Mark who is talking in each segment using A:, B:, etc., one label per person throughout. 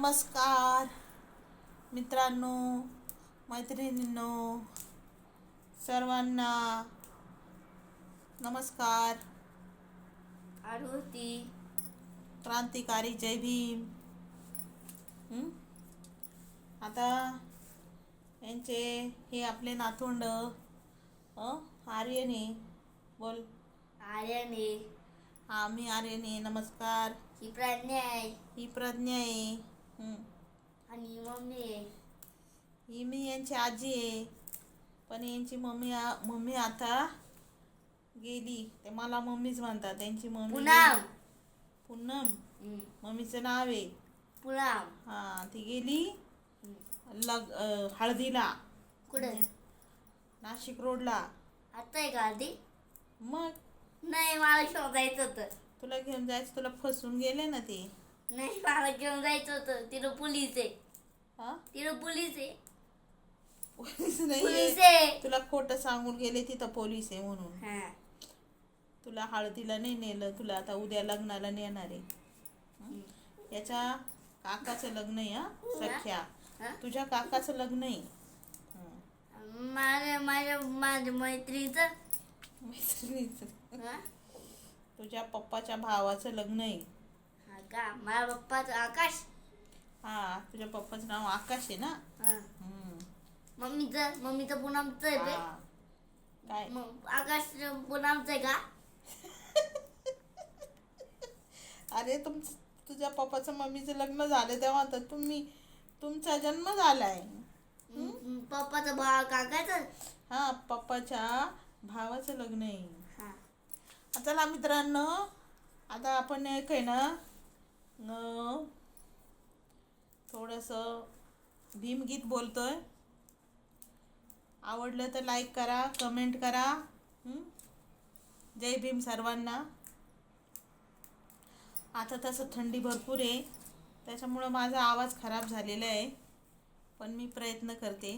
A: नमस्कार. मित्रांनो मैत्रिणींनो सर्वांना नमस्कार.
B: आरुती.
A: क्रांतिकारी जय भीम? आता यांचे हे आपले नातवंड अ आर्यन बोल.
B: आर्यने.
A: हा मी आर्यन. नमस्कार.
B: ही प्रज्ञा आहे.
A: ही प्रज्ञा आहे.
B: आणि मम्मी आहे.
A: ही मी यांची आजी आहे. पण यांची मम्मी आ- मम्मी आता गेली. ते मला मम्मीच म्हणतात. त्यांची मम्मी
B: पुनम.
A: पूनम.
B: हम्म.
A: मम्मीचं नाव आहे.
B: पुनम.
A: हा ती गेली. लग अं, हळदीला.
B: कुठं?
A: नाशिक रोडला.
B: आता आहे का आधी
A: मग?
B: नाही मला शोधायचं होतं.
A: तुला घेऊन जायचं तुला फसून गेले ना ते.
B: नाही मला घेऊन जायचं होतं. तिथं पोलीस आहे.
A: हा?
B: तिथं पोलीस आहे.
A: पोलीस नाही
B: पोलीस
A: आहे.
B: आहे
A: तुला खोटं सांगून गेले तिथं पोलीस आहे म्हणून.
B: हा.
A: तुला हळदीला नाही नेलं तुला आता उद्या लग्नाला नेणार आहे. याच्या काकाचं लग्न आहे हा? सख्या.
B: हा?
A: तुझ्या काकाचं लग्न आहे. हं.
B: माझ्या माझ्या माझ्या मैत्रिणीचं. हा?
A: तुझ्या पप्पाच्या भावाचं लग्न आहे.
B: का? माझ्या पप्पाचं आकाश.
A: हा तुझ्या पप्पाचं नाव आकाश आहे ना?
B: हा.
A: हं.
B: मम्मीचं मम्मीचं पुनमचं आहे ते.
A: हा. काय?
B: मग आकाश पुनमचं आहे का?
A: अरे तुम तुझ्या पप्पाचं मम्मीचं लग्न झालं तेव्हा तर तुम्ही तुमचा जन्म झालाय.
B: हम्म, पप्पाचं बा काकाचं?
A: हा पप्पाच्या भावाचं लग्न आहे.
B: हा.
A: चला मित्रांनो आता आपण एक आहे ना न थोडंसं भीमगीत बोलतोय. आवडलं तर लाईक करा कमेंट करा. जय भीम सर्वांना. आता तसं थंडी भरपूर आहे. त्याच्यामुळं माझा आवाज खराब झालेला आहे. पण मी प्रयत्न करते.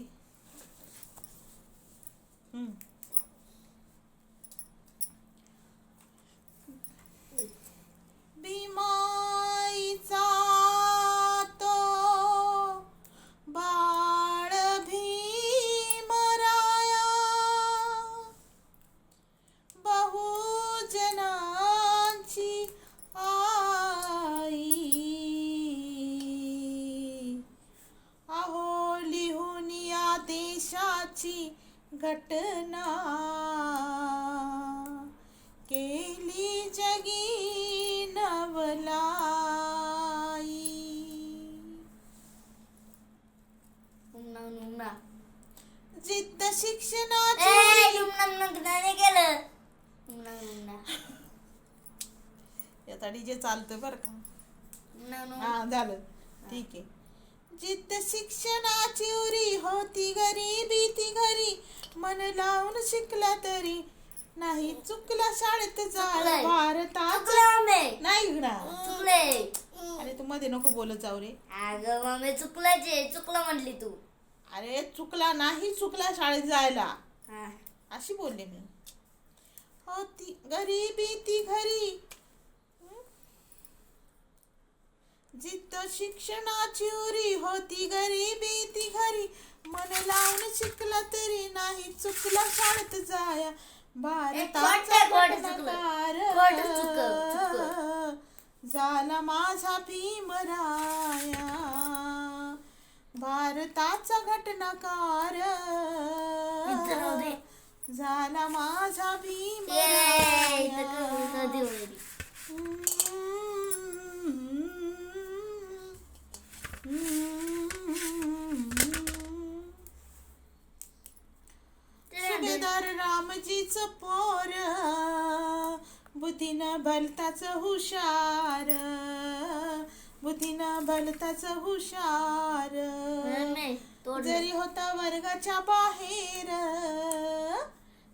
A: घटना केली जगी नवलाई.
B: उमना उमना
A: जिद्द शिक्षणाची.
B: उमना उमना नाही केलं उमना उमना
A: याचा डीजे चालतोय बरं का. हा झालं. ठीक आहे. जिद्द शिक्षणाची उरी होती गरीबी मन लावून शिकला तरी नाही चुकला शाळेत जाळ
B: चुकलंय.
A: भारतात.
B: चुकलं मम्मी.
A: नाही ना.
B: चुकले
A: अरे तू मध्ये नको बोलत जाऊ रे.
B: अगं मम्मी चुकलंच चुकलं म्हटली तू.
A: अरे चुकला नाही चुकला शाळेत जायला.
B: हा.
A: अशी बोलले मी. होती गरीबी ती घरी. हं? जिद्द शिक्षणाची उरी होती गरीबी ती घरी. मन लावून शिकला तरी नाही चुकला शाळेत जाया भारताचा. घटनाकार. झाला माझा भीमराया भारताचा घटनाकार. झाला माझा भीमराया
B: होईल?
A: सुभेदार रामजीच पोर बुद्धीनं भलताच हुशार. बुद्धीनं भलताच हुशार.
B: तोड
A: जरी होता वर्गाच्या बाहेर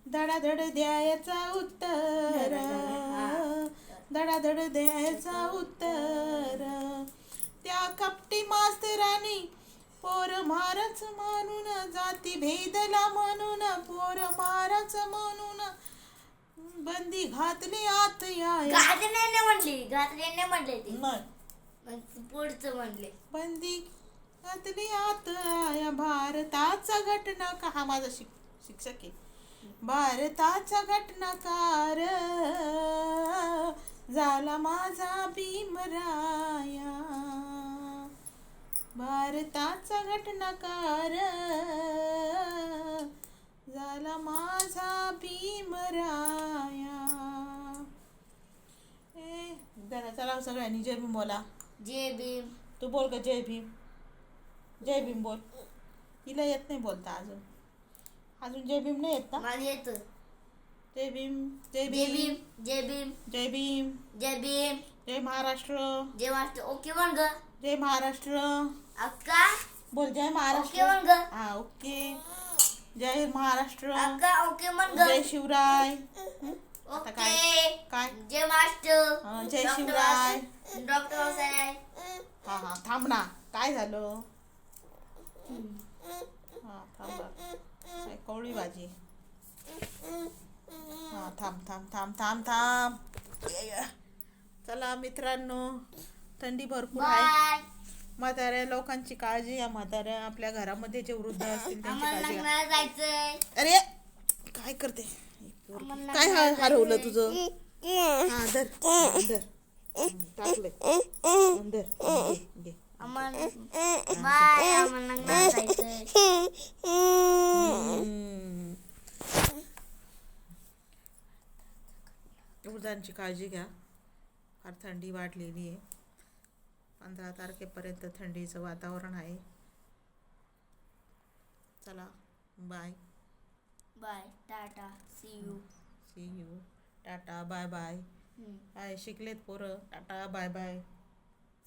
A: धडाधड द्यायचा उत्तर. धडाधड द्यायचा उत्तर. त्या कपटी मास्तरानी पोर महाराज म्हणून जाती भेदला म्हणून पोर महाराज म्हणून बंदी घातली आत या
B: म्हटली गाजने म्हटली ती.
A: मग?
B: पुढचं म्हणले.
A: बंदी घातली आत या भारताचा घटना का हा माझा शिक शिक्षक आहे. भारताचा घटनाकार झाला माझा भीमराया. भारताचा घटनाकार चला सगळ्यांनी जय भीम बोला.
B: जे भीम.
A: तू बोल ग जय भीम. जय भीम बोल. हिला येत नाही बोलता अजून. अजून जय भीम नाही येत ना?
B: मला येतं.
A: जय भीम जय
B: जय
A: भीम.
B: भीम जय भीम.
A: जय भीम.
B: जय भीम.
A: जय महाराष्ट्र.
B: जय मास्टर ओके म्हण ग.
A: जय महाराष्ट्र.
B: अक्का.
A: बोल जय
B: ओके
A: महाराष्ट्र
B: म्हण ग.
A: हा ओके. जय महाराष्ट्र.
B: अक्का ओके म्हण ग.
A: जय शिवराय. हं? आता काय? काय?
B: जय मास्टर
A: जय शिवराय.
B: डॉक्टर
A: हा हा थांब ना. काय झालं? हा थांब. काय कवळी भाजी? हा थांब थांब थांब थांब थांब. चला मित्रांनो थंडी भरपूर आहे. म्हाताऱ्या लोकांची काळजी या म्हाताऱ्या आपल्या घरामध्ये जे वृद्ध असतील त्यांची काळजी घ्या.
B: लग्नाला जायचंय.
A: अरे काय करते? काय हा- हरवलं. तुझं? हा धर. धर. टाकलंय. धर. घे, घे.
B: आम्हाला बाय आम्हाला लग्नाला जायचंय.
A: हम्म. वृद्धांची काळजी घ्या. फार थंडी वाढलेली आहे. पंधरा तारखेपर्यंत थंडीचं वातावरण आहे. चला bye.
B: Bye tata. See you
A: see you tata bye bye काय शिकलेत पोरं. Tata bye bye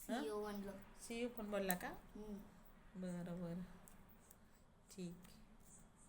B: see you म्हणलं.
A: सी यू पण बोलला का?
B: हम्म.
A: बरं बरं. ठीक.